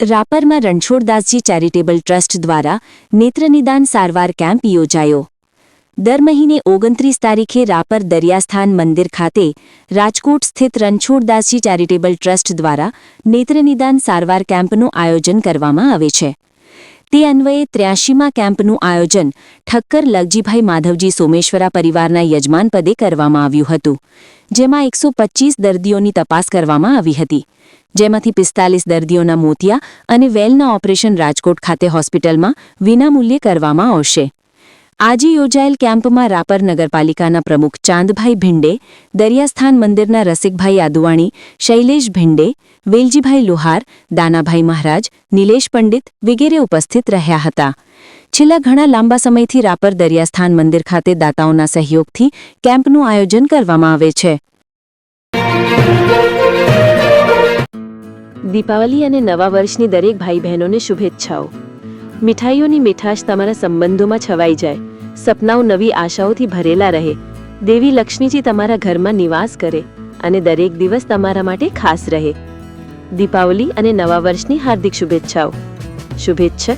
રાપરમાં Ranchhoddasji charitable trust દ્વારા નેત્રનિદાન સારવાર camp યોજાયો. દર મહિને ઓગણત્રીસ તારીખે રાપર દરિયાસ્થાન મંદિર ખાતે રાજકોટ સ્થિત રણછોડદાસજી ચેરિટેબલ ટ્રસ્ટ દ્વારા નેત્રનિદાન સારવાર કેમ્પનું આયોજન કરવામાં આવે છે. તે અન્વયે ત્ર્યાસીમાં કેમ્પનું આયોજન ઠક્કર લગજીભાઈ માધવજી સોમેશ્વરા પરિવારના યજમાન પદે કરવામાં આવ્યું હતું, જેમાં એકસો દર્દીઓની તપાસ કરવામાં આવી હતી. જેમાંથી પિસ્તાલીસ દર્દીઓના મોતિયા અને વેલના ઓપરેશન રાજકોટ ખાતે હોસ્પિટલમાં વિનામૂલ્યે કરવામાં આવશે. આજે યોજાયેલ કેમ્પમાં રાપર નગરપાલિકાના પ્રમુખ ચાંદભાઈ ભિંડે, દરિયાસ્થાન મંદિરના રસિકભાઈ આદુવાણી, શૈલેષ ભિંડે, વેલજીભાઈ લુહાર, દાનાભાઈ મહારાજ, નિલેશ પંડિત વગેરે ઉપસ્થિત રહ્યા હતા. છેલ્લા ઘણા લાંબા સમયથી રાપર દરિયાસ્થાન મંદિર ખાતે દાતાઓના સહયોગથી કેમ્પનું આયોજન કરવામાં આવે છે. દીપાવલી અને નવા વર્ષની દરેક ભાઈ બહેનોને શુભેચ્છાઓ. મીઠાઈઓની મીઠાશ તમારા સંબંધોમાં છવાઈ જાય. સપનાઓ નવી આશાઓથી ભરેલા રહે. દેવી લક્ષ્મીજી તમારા ઘરમાં નિવાસ કરે અને દરેક દિવસ તમારા માટે ખાસ રહે. દીપાવલી અને નવા વર્ષની હાર્દિક શુભેચ્છાઓ. શુભેચ્છક,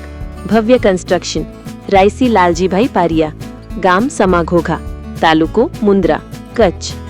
ભવ્ય કન્સ્ટ્રક્શન રાયસી લાલજીભાઈ પારિયા, ગામ સમાઘોઘા, તાલુકો મુન્દ્રા કચ્છ.